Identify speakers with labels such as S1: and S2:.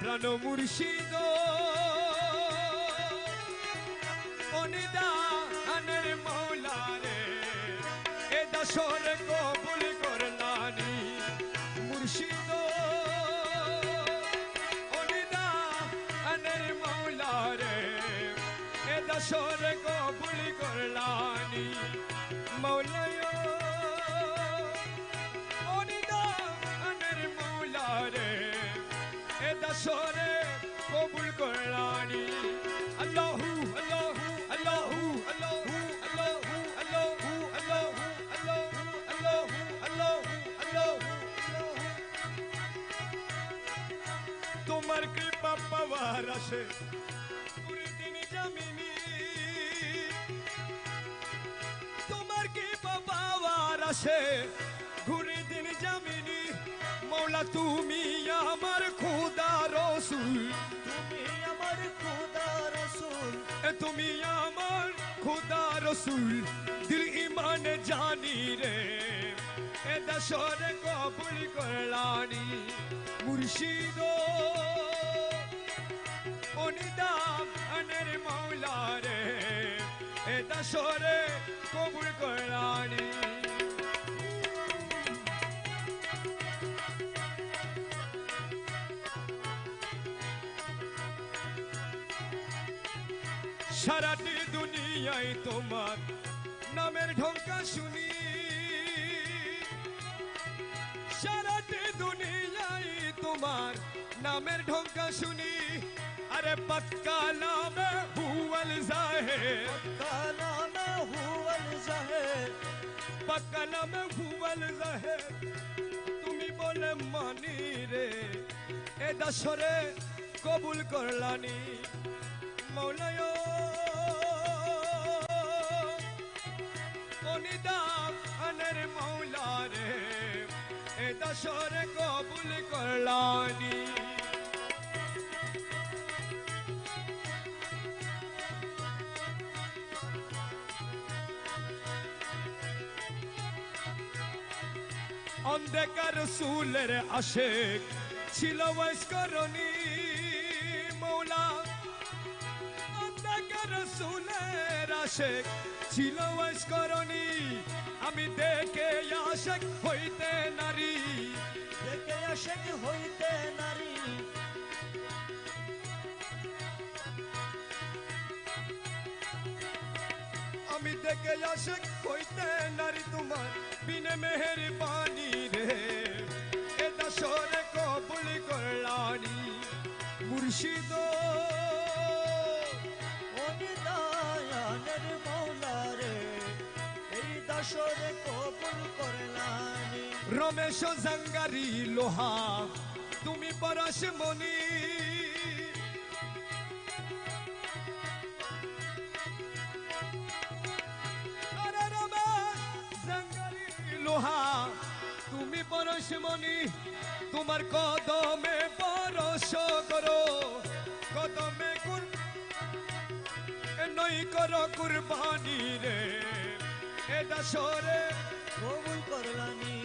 S1: প্রাণ মুর্শিদ। অনিদানের মৌলারে এ দশর কবুল করলানি মুর্শিদ। অনিদানের মৌলারে এ দশর কৃপা পাওয়ার আসে। দিন জামিনী তোমার কৃপা পাওয়ার আসে। ঘুরে দিন জামিনী মৌলা, তুমি আমার খুদা রসুল।
S2: তুমি আমার খুদা রসুল।
S1: তুমি আমার খুদা রসুল। দিল ইমানে জানি রে। এ দশরে কবুল করলানি মুর্শিদ। আনের মৌলা রে। এ দশরে কবুল করলানি সারাটি দুনিয়ায় তোমার নামের ঢঙ্কা শুনি। সারাটি দুনিয়ায় তোমার নামের ঢঙ্কা শুনি। अरे पक्का नाम हुवल जाहिर
S2: पक्का नाम हुवल
S1: जाहिर पक्का नाम हुवल जाहिर তুমি বলে মানি রে এ দাসরে কবুল করলানি মৌলায় অনিদাম আনের মৌলা রে এ দাসরে কবুল করলানি অন্ধকার সুলের আশেক ছিল বয়স্করণী মৌলা অন্ধকার সুলের আশেক ছিল বয়স্করণী আমি দেখে আশেক হইতে নারী।
S2: দেখে আশেক হইতে নারী।
S1: দেখে আশেক হইতে নারী তোমার বিনে মেহের পানি রে। এ দশরে কবুল করলানি মুর্শিদ।
S2: অনিদায়ানের মৌলা রে, এই দাসরে কবুল করলানি।
S1: রমেশ জঙ্গারি লোহা, তুমি পরশ মনি। লোহা, তুমি পরশ মনি তোমার কদমে পরশ করো। কদমে কুর নই করো কুরবানি রে। এ দশরে
S2: কবুল করলানি।